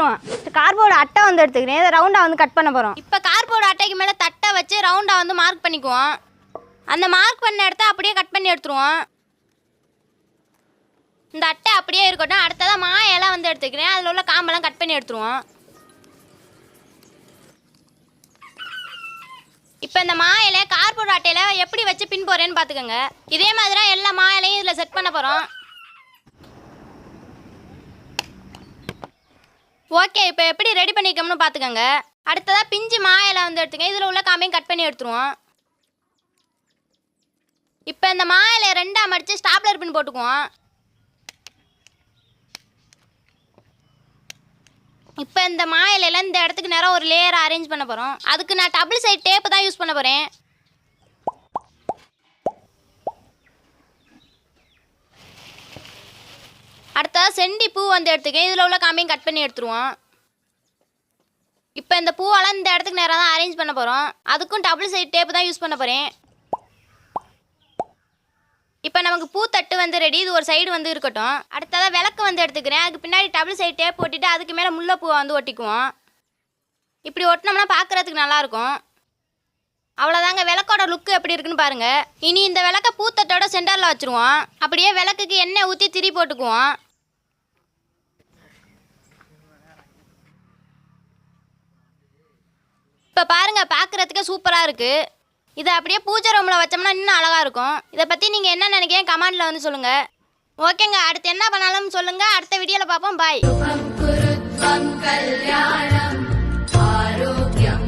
எடுத்துருவோம். கார்போர்டு அட்டை வந்து எடுத்துக்கிறேன். இதை ரவுண்டாக வந்து கட் பண்ண போகிறோம் இப்போ கார்போர்டு அட்டைக்கு மேலே தட்டை வச்சு ரவுண்டாக வந்து மார்க் பண்ணிக்குவோம். அந்த மார்க் பண்ண இடத்த அப்படியே கட் பண்ணி எடுத்துருவோம். இந்த அட்டை அப்படியே இருக்கட்டும். அடுத்ததாக மா இலை வந்து எடுத்துக்கிறேன். அதில் உள்ள காம்பெல்லாம் கட் பண்ணி எடுத்துருவோம். இப்போ இந்த மா இலை கார்போர்டு அட்டையில் எப்படி வச்சு பின் போகிறேன்னு பார்த்துக்கோங்க. இதே மாதிரி தான் எல்லா மா இலையும் இதில் செட் பண்ண போகிறோம் ஓகே இப்போ எப்படி ரெடி பண்ணிக்கோம்னு பார்த்துக்கோங்க அடுத்ததாக பிஞ்சு மா இலை வந்து எடுத்துங்க. இதில் உள்ள காம்பையும் கட் பண்ணி எடுத்துருவோம். இப்போ இந்த மா இலையை ரெண்டாக மடித்து ஸ்டாப்லர் பின் போட்டுக்குவோம். இப்போ இந்த மா இலையில இந்த இடத்துக்கு நேரம் ஒரு லேயர் அரேஞ்ச் பண்ண போகிறோம் அதுக்கு நான் டபுள் சைட் டேப்பு தான் யூஸ் பண்ண போகிறேன் அடுத்ததாக செண்டி பூ வந்து எடுத்துக்கேன். இதில் உள்ள காம்பையும் கட் பண்ணி எடுத்துருவோம். இப்போ இந்த பூவெல்லாம் இந்த இடத்துக்கு நேராக தான் அரேஞ்ச் பண்ண போகிறோம் அதுக்கும் டபுள் சைட் டேப்பு தான் யூஸ் பண்ண போகிறேன் இப்போ நமக்கு பூத்தட்டு வந்து ரெடி இது ஒரு சைடு வந்து இருக்கட்டும். அடுத்ததாக விளக்கு வந்து எடுத்துக்கிறேன். அதுக்கு பின்னாடி டபுள் சைடு டேப் ஒட்டிட்டு அதுக்கு மேலே முல்லைப்பூவை வந்து ஒட்டிக்குவோம். இப்படி ஒட்டினோம்னா பார்க்குறதுக்கு நல்லாயிருக்கும் அவ்வளோதாங்க விளக்கோட லுக்கு எப்படி இருக்குன்னு பாருங்கள் இனி இந்த விளக்க பூத்தட்டோட சென்டரில் வச்சுருவோம். அப்படியே விளக்குக்கு எண்ணெய் ஊற்றி திரி போட்டுக்குவோம். இப்போ பாருங்கள் பார்க்குறதுக்கே சூப்பராக இருக்குது இதை அப்படியே பூஜை ரூமில் வச்சோம்னா இன்னும் அழகாக இருக்கும். இதை பற்றி நீங்கள் என்ன நினைக்கிறீங்க கமெண்டில் வந்து சொல்லுங்கள் ஓகேங்க அடுத்து என்ன பண்ணாலும் சொல்லுங்கள் அடுத்த வீடியோவில் பார்ப்போம். பாய்